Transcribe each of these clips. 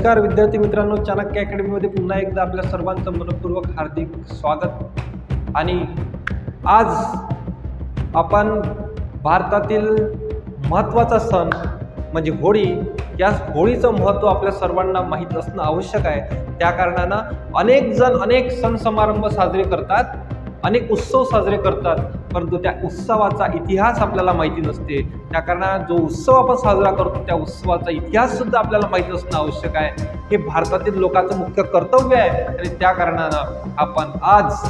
नमस्कार विद्यार्थी मित्रांनो चाणक्य अकॅडमीमध्ये पुन्हा एकदा आपल्या सर्वांचं मनपूर्वक हार्दिक स्वागत. आणि आज आपण भारतातील महत्त्वाचा सण म्हणजे होळी या होळीचं महत्त्व आपल्या सर्वांना माहीत असणं आवश्यक आहे. त्या कारणानं अनेक जण अनेक सण समारंभ साजरे करतात. अनेक उत्सव साजरे करतात परंतु त्या उत्सवाचा इतिहास आपल्याला माहिती नसते. त्या कारणानं जो उत्सव आपण साजरा करतो त्या उत्सवाचा इतिहाससुद्धा आपल्याला माहिती असणं आवश्यक आहे. हे भारतातील लोकांचं मुख्य कर्तव्य आहे आणि त्या कारणानं आपण आज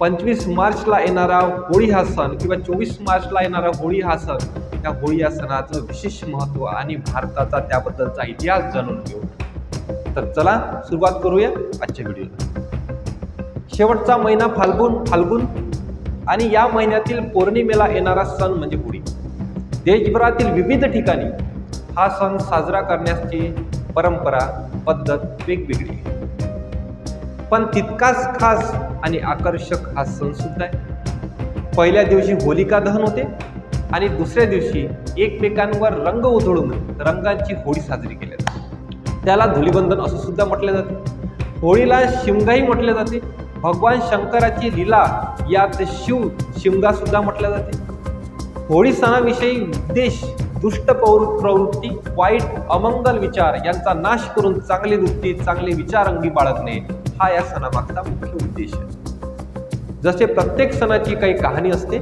पंचवीस मार्चला येणारा होळी हा सण किंवा चोवीस मार्चला येणारा होळी हा सण त्या होळी या सणाचं विशेष महत्त्व आणि भारताचा त्याबद्दलचा इतिहास जाणून घेऊ. तर चला सुरुवात करूया आजच्या व्हिडिओला. शेवटचा महिना फाल्गुन फाल्गुन आणि या महिन्यातील पौर्णिमेला येणारा सण म्हणजे होळी. देशभरातील विविध ठिकाणी हा सण साजरा करण्याची परंपरा पद्धत वेगवेगळी. आहे पण तितकाच खास आणि आकर्षक हा सण सुद्धा आहे. पहिल्या दिवशी होलिका दहन होते आणि दुसऱ्या दिवशी एकमेकांवर रंग उधळून रंगांची होळी साजरी केली जाते. त्याला धुलीबंधन असं सुद्धा म्हटले जाते. होळीला शिमगाही म्हटले जाते. भगवान शंकराची लीला यात शिव शिमगा सुद्धा म्हटल्या जाते. होळी सणाविषयी उद्देश दुष्ट प्रवृत्ती वाईट अमंगल विचार यांचा नाश करून चांगली वृत्ती चांगले विचार अंगी बाळगणे हा या सणामागचा मुख्य उद्देश आहे. जसे प्रत्येक सणाची काही कहाणी असते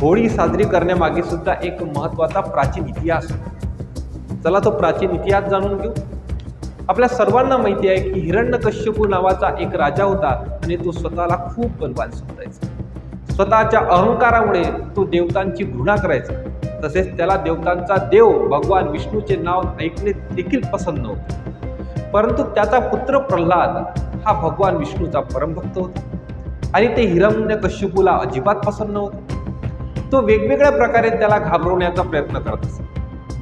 होळी साजरी करण्यामागे सुद्धा एक महत्त्वाचा प्राचीन इतिहास चला तो प्राचीन इतिहास जाणून घेऊ. आपल्या सर्वांना माहिती आहे की हिरण्यकश्यपू नावाचा एक राजा होता आणि तो स्वतःला खूप बलवान समजायचा. स्वतःच्या अहंकारामुळे तो देवतांची घृणा करायचा. तसेच त्याला देवतांचा देव भगवान विष्णूचे नाव ऐकणे देखील पसंत नव्हते. परंतु त्याचा पुत्र प्रल्हाद हा भगवान विष्णूचा परमभक्त होता. आणि ते हिरण्यकश्यपूला अजिबात पसंत नव्हते. तो वेगवेगळ्या प्रकारे त्याला घाबरवण्याचा प्रयत्न करत असे.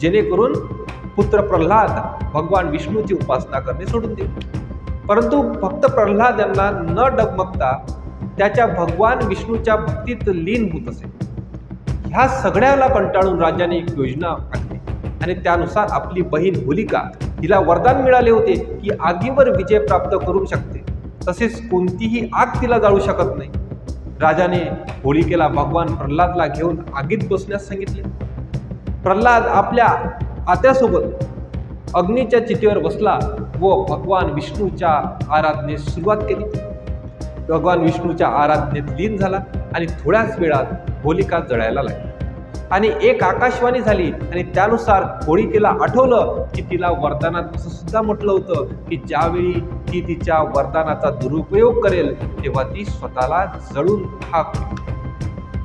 जेणेकरून पुत्र प्रल्हाद भगवान विष्णूची उपासना करणे सोडून दिले परंतु भक्त प्रल्हाद यांना न डगमगता त्याच्या भगवान विष्णूच्या भक्तीत लीन होत असे. ह्या सगळ्याला कंटाळून राजाने एक योजना आखली आणि त्यानुसार आपली बहीण होलिका तिला वरदान मिळाले होते की आगीवर विजय प्राप्त करू शकते. तसेच कोणतीही आग तिला जाळू शकत नाही. राजाने होलिकेला भगवान प्रल्हादला घेऊन आगीत बसण्यास सांगितले. प्रल्हाद आपल्या आत्यासोबत अग्नीच्या चितेवर बसला व भगवान विष्णूच्या आराधनेस सुरुवात केली. भगवान विष्णूच्या आराधनेत लीन झाला आणि थोड्याच वेळात होलिका जळायला लागली. आणि एक आकाशवाणी झाली आणि त्यानुसार होळिकेला आठवलं की तिला वरदानात असं सुद्धा म्हटलं होतं की ज्यावेळी ती तिच्या वरदानाचा दुरुपयोग करेल तेव्हा ती स्वतःला जळून खाक.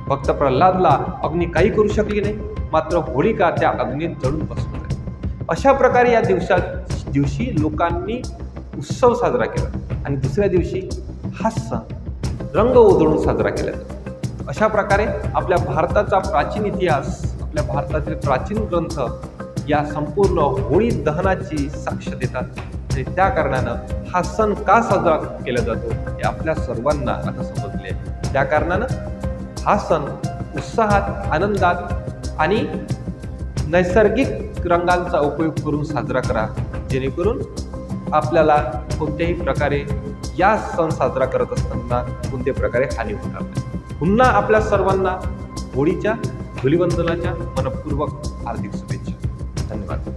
भक्त प्रल्हादला अग्नी काही करू शकली नाही. मात्र होळिका त्या अग्नीत जळून बसून अशा प्रकारे या दिवसा दिवशी लोकांनी उत्सव साजरा केला आणि दुसऱ्या दिवशी हा सण रंग उधळून साजरा केला जातो. अशा प्रकारे आपल्या भारताचा प्राचीन इतिहास आपल्या भारतातील प्राचीन ग्रंथ या संपूर्ण होळी दहनाची साक्ष देतात आणि त्या कारणानं हा सण का साजरा केला जातो हे आपल्या सर्वांना आता समजले. त्या कारणानं हा सण उत्साहात आनंदात आणि नैसर्गिक रंगांचा उपयोग करून साजरा करा. जेणेकरून आपल्याला कोणत्याही प्रकारे या सण साजरा करत असताना कोणत्याही प्रकारे हानी होणार नाही. पुन्हा आपल्या सर्वांना होळीच्या धुलिवंदनाच्या मनपूर्वक हार्दिक शुभेच्छा. धन्यवाद.